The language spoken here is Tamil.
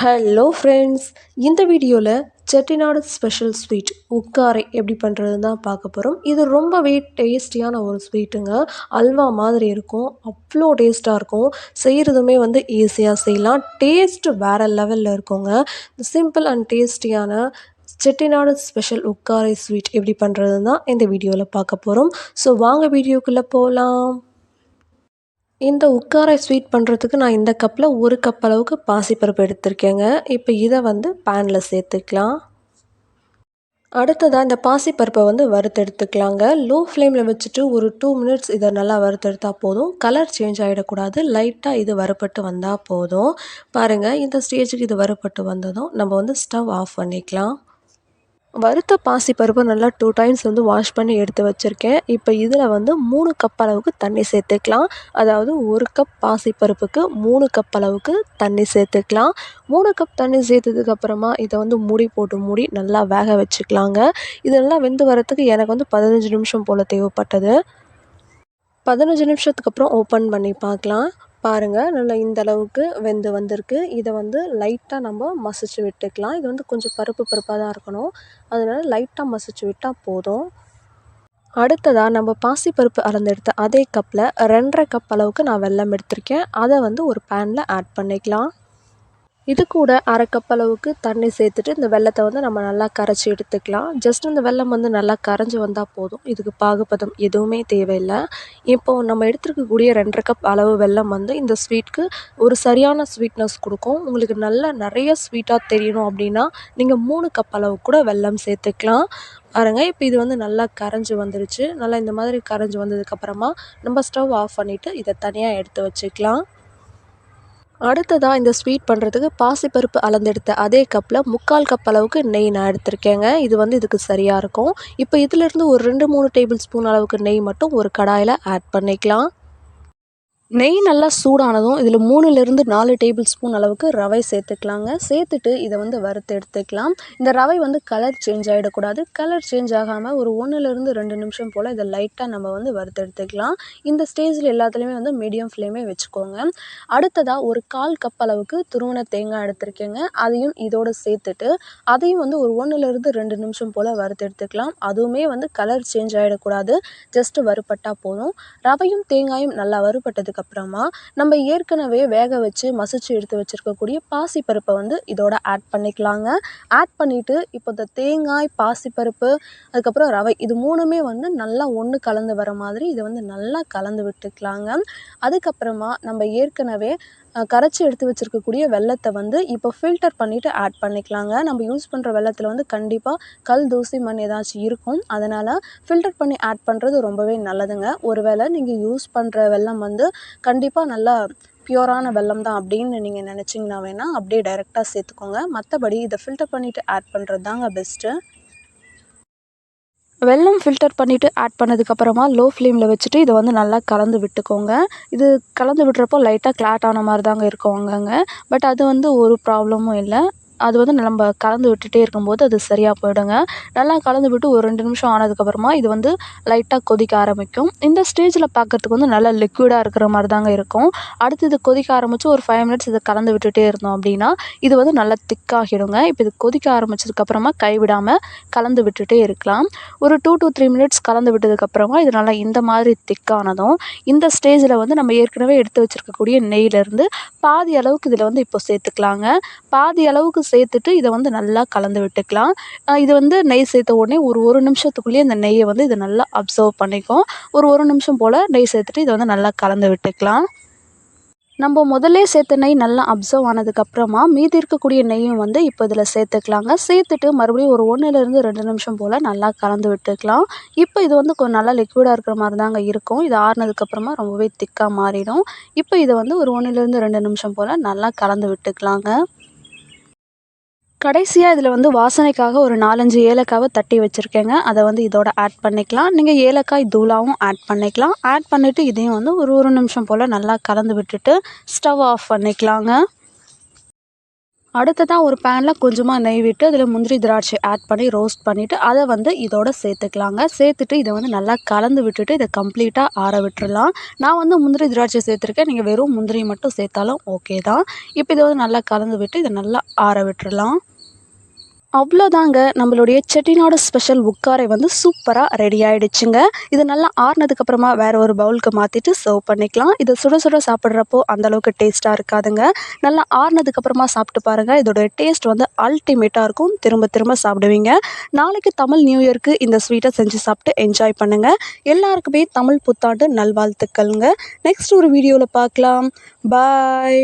ஹலோ ஃப்ரெண்ட்ஸ் இந்த வீடியோவில் செட்டிநாடு ஸ்பெஷல் ஸ்வீட் உக்காரை எப்படி பண்ணுறதுன்னு தான் பார்க்க போகிறோம் இது ரொம்பவே டேஸ்டியான ஒரு ஸ்வீட்டுங்க அல்வா மாதிரி இருக்கும். அவ்வளோ டேஸ்ட்டாக இருக்கும். செய்கிறதுமே வந்து ஈஸியாக செய்யலாம். டேஸ்ட்டு வேறு லெவலில் இருக்குங்க. சிம்பிள் அண்ட் டேஸ்டியான செட்டிநாடு ஸ்பெஷல் உக்காரை ஸ்வீட் எப்படி பண்ணுறதுன்னு தான் இந்த வீடியோவில் பார்க்க போகிறோம் ஸோ வாங்க வீடியோக்குள்ளே போகலாம் இந்த உக்காரை ஸ்வீட் பண்ணுறதுக்கு நான் இந்த கப்பில் ஒரு கப் அளவுக்கு பாசிப்பருப்பு எடுத்திருக்கேங்க. இப்போ இதை வந்து பேனில் சேர்த்துக்கலாம். அடுத்ததாக இந்த பாசிப்பருப்பை வந்து வறுத்தெடுத்துக்கலாங்க. லோ ஃப்ளேமில் வச்சுட்டு ஒரு டூ மினிட்ஸ் இதை நல்லா வறுத்தெடுத்தால் போதும். கலர் சேஞ்ச் ஆகிடக்கூடாது லைட்டாக இது வறுப்பட்டு வந்தால் போதும். பாருங்கள் இந்த ஸ்டேஜுக்கு இது வறுப்பட்டு வந்ததும் நம்ம வந்து ஸ்டவ் ஆஃப் பண்ணிக்கலாம். வறுத்த பாசிப்பருப்பு நல்லா டூ டைம்ஸ் வந்து வாஷ் பண்ணி எடுத்து வச்சுருக்கேன். இப்போ இதில் வந்து மூணு கப் அளவுக்கு தண்ணி சேர்த்துக்கலாம். அதாவது ஒரு கப் பாசிப்பருப்புக்கு மூணு கப் அளவுக்கு தண்ணி சேர்த்துக்கலாம். மூணு கப் தண்ணி சேர்த்ததுக்கப்புறமா இதை வந்து மூடி போட்டு மூடி நல்லா வேக வச்சுக்கலாங்க. இதெல்லாம் வெந்து வரத்துக்கு எனக்கு வந்து பதினஞ்சு நிமிஷம் போல் தேவைப்பட்டது. பதினஞ்சு நிமிஷத்துக்கு அப்புறம் ஓப்பன் பண்ணி பார்க்கலாம். பாருங்கள் நல்லா இந்த அளவுக்கு வெந்து வந்திருக்கு. இதை வந்து லைட்டாக நம்ம மசிச்சு விட்டுக்கலாம். இது வந்து கொஞ்சம் பருப்பு பருப்பாக தான் இருக்கணும். அதனால் லைட்டாக மசிச்சு விட்டால் போதும். அடுத்ததாக நம்ம பாசிப்பருப்பு அளந்தெடுத்த அதே கப்பில் ரெண்டரை கப் அளவுக்கு நான் வெல்லம் எடுத்திருக்கேன். அதை வந்து ஒரு பேனில் ஆட் பண்ணிக்கலாம். இது கூட அரை கப் அளவுக்கு தண்ணி சேர்த்துட்டு இந்த வெள்ளத்தை வந்து நம்ம நல்லா கரைச்சி எடுத்துக்கலாம். ஜஸ்ட் இந்த வெள்ளம் வந்து நல்லா கரைஞ்சி வந்தால் போதும். இதுக்கு பாகுபதம் எதுவுமே தேவையில்லை. இப்போது நம்ம எடுத்துருக்கக்கூடிய ரெண்டரை கப் அளவு வெல்லம் வந்து இந்த ஸ்வீட்க்கு ஒரு சரியான ஸ்வீட்னஸ் கொடுக்கும். உங்களுக்கு நல்லா நிறைய ஸ்வீட்டாக தெரியணும் அப்படின்னா நீங்கள் மூணு கப் அளவு கூட வெல்லம் சேர்த்துக்கலாம். பாருங்கள் இப்போ இது வந்து நல்லா கரைஞ்சி வந்துருச்சு. நல்லா இந்த மாதிரி கரைஞ்சி வந்ததுக்கப்புறமா நம்ம ஸ்டவ் ஆஃப் பண்ணிவிட்டு இதை தனியாக எடுத்து வச்சுக்கலாம். அடுத்ததாக இந்த ஸ்வீட் பண்ணுறதுக்கு பாசிப்பருப்பு அளந்தெடுத்த அதே கப்பில் முக்கால் கப் அளவுக்கு நெய் நான் எடுத்திருக்கேங்க. இது வந்து இதுக்கு சரியாக இருக்கும். இப்போ இதிலிருந்து ஒரு ரெண்டு மூணு டேபிள் ஸ்பூன் அளவுக்கு நெய் மட்டும் ஒரு கடாயில் ஆட் பண்ணிக்கலாம். நெய் நல்லா சூடானதும் இதில் மூணுலேருந்து நாலு டேபிள் ஸ்பூன் அளவுக்கு ரவை சேர்த்துக்கலாங்க. சேர்த்துட்டு இதை வந்து வறுத்து எடுத்துக்கலாம். இந்த ரவை வந்து கலர் சேஞ்ச் ஆகிடக்கூடாது கலர் சேஞ்ச் ஆகாமல் ஒரு ஒன்றுலேருந்து ரெண்டு நிமிஷம் போல் இதை லைட்டாக நம்ம வந்து வறுத்து எடுத்துக்கலாம். இந்த ஸ்டேஜில் எல்லாத்துலேயுமே வந்து மீடியம் ஃப்ளேமே வச்சுக்கோங்க. அடுத்ததாக ஒரு கால் கப் அளவுக்கு துருவன தேங்காய் எடுத்திருக்கேங்க. அதையும் இதோடு சேர்த்துட்டு அதையும் வந்து ஒரு ஒன்றுலேருந்து ரெண்டு நிமிஷம் போல் வறுத்து எடுத்துக்கலாம். அதுவுமே வந்து கலர் சேஞ்ச் ஆகிடக்கூடாது ஜஸ்ட்டு வறுப்பட்டால் போதும். ரவையும் தேங்காயும் நல்லா வறுப்பட்டதுக்கு அதுக்கப்புறமா நம்ம ஏற்கனவே வேக வச்சு மசிச்சு எடுத்து வச்சுருக்கக்கூடிய பாசிப்பருப்பை வந்து இதோட ஆட் பண்ணிக்கலாங்க. ஆட் பண்ணிவிட்டு இப்போ இந்த தேங்காய் பாசிப்பருப்பு அதுக்கப்புறம் ரவை இது மூணுமே வந்து நல்லா ஒன்று கலந்து வர மாதிரி இதை வந்து நல்லா கலந்து விட்டுக்கலாங்க. அதுக்கப்புறமா நம்ம ஏற்கனவே கரைச்சி எடுத்து வச்சுருக்கக்கூடிய வெள்ளத்தை வந்து இப்போ ஃபில்டர் பண்ணிவிட்டு ஆட் பண்ணிக்கலாங்க. நம்ம யூஸ் பண்ணுற வெள்ளத்தில் வந்து கண்டிப்பாக கல் தூசி மண் ஏதாச்சும் இருக்கும். அதனால் ஃபில்டர் பண்ணி ஆட் பண்ணுறது ரொம்பவே நல்லதுங்க. ஒருவேளை நீங்கள் யூஸ் பண்ணுற வெள்ளம் வந்து கண்டிப்பாக நல்லா பியூரான வெல்லம் தான் அப்படின்னு நீங்கள் நினச்சிங்கன்னா வேணால் அப்படியே டைரெக்டாக சேர்த்துக்கோங்க. மற்றபடி இதை ஃபில்டர் பண்ணிவிட்டு ஆட் பண்ணுறது தாங்க பெஸ்ட்டு வெல்லம் ஃபில்டர் பண்ணிவிட்டு ஆட் பண்ணதுக்கப்புறமா லோ ஃப்ளேமில் வச்சுட்டு இதை வந்து நல்லா கலந்து விட்டுக்கோங்க. இது கலந்து விடுறப்போ லைட்டாக கிளாட் ஆன மாதிரி தாங்க இருக்கும் அங்கங்கே. பட் அது வந்து ஒரு ப்ராப்ளமும் இல்லை. அது வந்து நம்ம கலந்து விட்டுட்டே இருக்கும்போது அது சரியாக போயிடுங்க. நல்லா கலந்து விட்டு ஒரு ரெண்டு நிமிஷம் ஆனதுக்கப்புறமா இது வந்து லைட்டாக கொதிக்க ஆரம்பிக்கும். இந்த ஸ்டேஜில் பார்க்குறதுக்கு வந்து நல்லா லிக்விடாக இருக்கிற மாதிரி தாங்க இருக்கும். அடுத்து இது கொதிக்க ஆரம்பித்து ஒரு ஃபைவ் மினிட்ஸ் இதை கலந்து விட்டுட்டே இருந்தோம் அப்படின்னா இது வந்து நல்லா திக்காகிடுங்க இப்போ இது கொதிக்க ஆரம்பிச்சதுக்கப்புறமா கைவிடாமல் கலந்து விட்டுட்டே இருக்கலாம். ஒரு டூ டு த்ரீ மினிட்ஸ் கலந்து விட்டதுக்கப்புறமா இது நல்லா இந்த மாதிரி திக்கானதும் இந்த ஸ்டேஜில் வந்து நம்ம ஏற்கனவே எடுத்து வச்சுருக்கக்கூடிய நெய்யிலேருந்து பாதி அளவுக்கு இதில் வந்து இப்போ சேர்த்துக்கலாங்க. பாதி அளவுக்கு சேர்த்துட்டு இதை வந்து நல்லா கலந்து விட்டுக்கலாம். இது வந்து நெய் சேர்த்த உடனே ஒரு ஒரு நிமிஷத்துக்குள்ளேயே இந்த நெய்யை வந்து இது நல்லா அப்சர்வ் பண்ணிக்கும். ஒரு ஒரு நிமிஷம் போல் நெய் சேர்த்துட்டு இதை வந்து நல்லா கலந்து விட்டுக்கலாம். நம்ம முதல்ல சேர்த்த நெய் நல்லா அப்சர்வ் ஆனதுக்கப்புறமா மீதி இருக்கக்கூடிய நெய்யும் வந்து இப்போ இதில் சேர்த்துக்கலாங்க. சேர்த்துட்டு மறுபடியும் ஒரு ஒன்றுலேருந்து ரெண்டு நிமிஷம் போல் நல்லா கலந்து விட்டுக்கலாம். இப்போ இது வந்து கொஞ்சம் நல்லா லிக்விடாக இருக்கிற மாதிரி தாங்க இருக்கும். இது ஆறுனதுக்கப்புறமா ரொம்பவே திக்காக மாறிடும். இப்போ இதை வந்து ஒரு ஒன்றுலேருந்து ரெண்டு நிமிஷம் போல் நல்லா கலந்து விட்டுக்கலாங்க. கடைசியாக இதில் வந்து வாசனைக்காக ஒரு நாலஞ்சு ஏலக்காவை தட்டி வச்சுருக்கேங்க. அதை வந்து இதோட ஆட் பண்ணிக்கலாம். நீங்கள் ஏலக்காய் தூளாகவும் ஆட் பண்ணிக்கலாம். ஆட் பண்ணிவிட்டு இதையும் வந்து ஒரு ஒரு நிமிஷம் போல் நல்லா கலந்து விட்டுட்டு ஸ்டவ் ஆஃப் பண்ணிக்கலாங்க. அடுத்ததாக ஒரு பேனில் கொஞ்சமாக நெய் விட்டு அதில் முந்திரி திராட்சை ஆட் பண்ணி ரோஸ்ட் பண்ணிவிட்டு அதை வந்து இதோட சேர்த்துக்கலாங்க. சேர்த்துட்டு இதை வந்து நல்லா கலந்து விட்டுட்டு இதை கம்ப்ளீட்டாக ஆற விட்டுடலாம் நான் வந்து முந்திரி திராட்சை சேர்த்துருக்கேன். நீங்கள் வெறும் முந்திரி மட்டும் சேர்த்தாலும் ஓகே தான். இப்போ இதை வந்து நல்லா கலந்து விட்டு இதை நல்லா ஆற விட்டுடலாம் அவ்வளோதாங்க. நம்மளுடைய செட்டிநாடு ஸ்பெஷல் உட்காரை வந்து சூப்பராக ரெடி ஆகிடுச்சுங்க இது நல்லா ஆறுனதுக்கப்புறமா வேறு ஒரு பவுலுக்கு மாற்றிட்டு சர்வ் பண்ணிக்கலாம். இதை சுட சுட சாப்பிட்றப்போ அந்தளவுக்கு டேஸ்ட்டாக இருக்காதுங்க. நல்லா ஆறுனதுக்கப்புறமா சாப்பிட்டு பாருங்கள் இதோட டேஸ்ட் வந்து அல்டிமேட்டாக இருக்கும். திரும்ப திரும்ப சாப்பிடுவீங்க. நாளைக்கு தமிழ் நியூ இயர்க்கு இந்த ஸ்வீட்டை செஞ்சு சாப்பிட்டு என்ஜாய் பண்ணுங்கள் எல்லாருக்குமே தமிழ் புத்தாண்டு நல்வாழ்த்துக்கள்ங்க. நெக்ஸ்ட் ஒரு வீடியோவில் பார்க்கலாம். பாய்